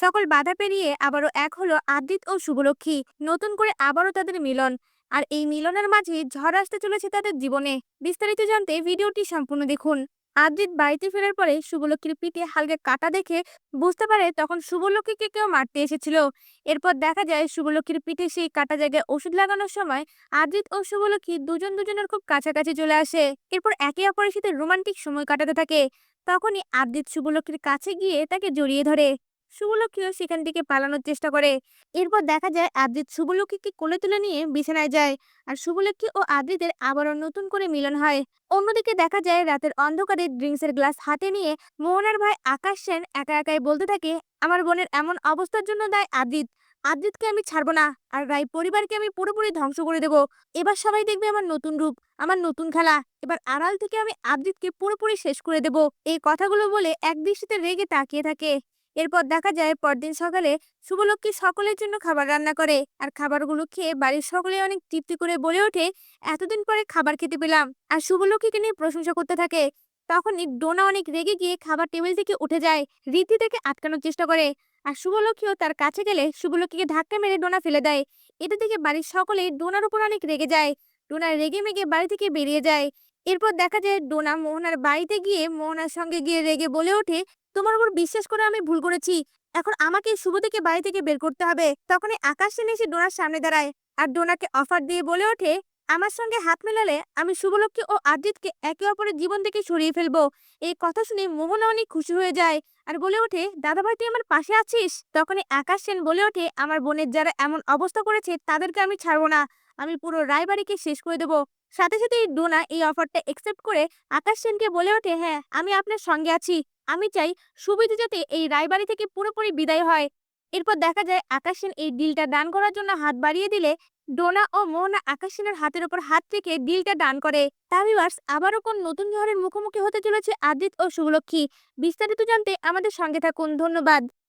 সকল বাধা পেরিয়ে আবারও এক হলো আদ্রিত ও শুভলক্ষ্মী। নতুন করে আবারও তাদের মিলন। আর এই মিলনের মাঝে ঝড় আসতে চলেছে তাদের জীবনে। বিস্তারিত জানতে ভিডিওটি সম্পূর্ণ দেখুন। আদ্রিত বাড়িতে ফেরার পরে শুভলক্ষ্মীর পিঠে হালকা কাটা দেখে বুঝতে পারে তখন শুভলক্ষ্মীকে কেউ মারতে এসেছিল। এরপর দেখা যায় শুভলক্ষ্মীর পিঠে সেই কাটা জায়গায় ওষুধ লাগানোর সময় আদ্রিত ও শুভলক্ষ্মী দুজন দুজনের খুব কাছাকাছি চলে আসে। এরপর একে অপরের সাথে রোমান্টিক সময় কাটাতে থাকে। তখনই আদ্রিত শুভলক্ষ্মীর কাছে গিয়ে তাকে জড়িয়ে ধরে। শুভলক্ষ্মীও সেখান থেকে পালানোর চেষ্টা করে। এরপর দেখা যায় আদ্রিত শুভলক্ষীকে কোলে তুলে নিয়ে বিছানায় যায় আর শুভলক্ষী ও আদ্রিতের আবারও নতুন করে মিলন হয়। অন্যদিকে দেখা যায় রাতের অন্ধকারে ড্রিঙ্কসের গ্লাস হাতে নিয়ে মোহনার ভাই আকাশ সেন একা একাই বলতে থাকে, আমার বোনের এমন অবস্থার জন্য দায় আদ্রিত। আদ্রিতকে আমি ছাড়বো না আর রায় পরিবারকে আমি পুরোপুরি ধ্বংস করে দেব। এবার সবাই দেখবে আমার নতুন রূপ, আমার নতুন খেলা। এবার আড়াল থেকে আমি আদ্রিতকে পুরোপুরি শেষ করে দেব। এই কথাগুলো বলে এক দৃষ্টিতে রেগে তাকিয়ে থাকে। এরপর দেখা যায় পরদিন সকালে শুভলক্ষ্মী সকলের জন্য খাবার রান্না করে। আর খাবারগুলো খেয়ে বাড়ির সকলে অনেক তৃপ্তি করে বলে ওঠে, এতদিন পরে খাবার খেতে পেলাম। আর শুভলক্ষ্মীকে নিয়ে প্রশংসা করতে থাকে। তখনই ডোনা অনেক রেগে গিয়ে খাবার টেবিল থেকে উঠে যায়, রীতি থেকে আটকানোর চেষ্টা করে। আর শুভলক্ষ্মীও তার কাছে গেলে শুভলক্ষ্মীকে ধাক্কা মেরে ডোনা ফেলে দেয়। এটা থেকে বাড়ির সকলেই ডোনার উপর অনেক রেগে যায়। ডোনা রেগে মেগে বাড়ি থেকে বেরিয়ে যায়। এরপর দেখা যায় ডোনা মোহনার বাড়িতে গিয়ে মোহনার সঙ্গে গিয়ে রেগে বলে ওঠে তোমার উপর বিশ্বাস করে আমি ভুল করেছি। এখন আমাকে শুভ থেকে বাড়ি থেকে বের করতে হবে। তখনই আকাশ সেন এসে ডোনার সামনে দাঁড়ায়। আর ডোনাকে অফার দিয়ে বলে ওঠে, আমার সঙ্গে হাত মেলালে আমি শুভলক্ষ্মী ও আদিতকে একে অপরের জীবন থেকে সরিয়ে ফেলব। এই কথা শুনে মোহনা অনেক খুশি হয়ে যায় আর বলে ওঠে, দাদাভাই, তুই আমার পাশে আছিস? তখনই আকাশ সেন বলে ওঠে, আমার বোনের যারা এমন অবস্থা করেছে তাদেরকে আমি ছাড়বো না। আমি পুরো রায়বাড়িকে শেষ করে দেবো। সাথে সাথে এই ডোনা এই অফারটা একসেপ্ট করে আকাশ সেনকে বলে ওঠে হ্যাঁ আমি আপনার সঙ্গে আছি। আমি চাই সুবিধা যাতে এই রায়বাড়ি থেকে পুরোপুরি বিদায় হয়। এরপর দেখা যায় আকাশ সেন এই ডিলটা দান করার জন্য হাত বাড়িয়ে দিলে ডোনা ও মোহনা আকাশ সেনের হাতের উপর হাত রেখে ডিলটা দান করে। তাবিবার্স আবারও কোন নতুন ঝড়ের মুখোমুখি হতে চলেছে আদিত ও শুভলক্ষ্মী বিস্তারিত জানতে আমাদের সঙ্গে থাকুন। ধন্যবাদ।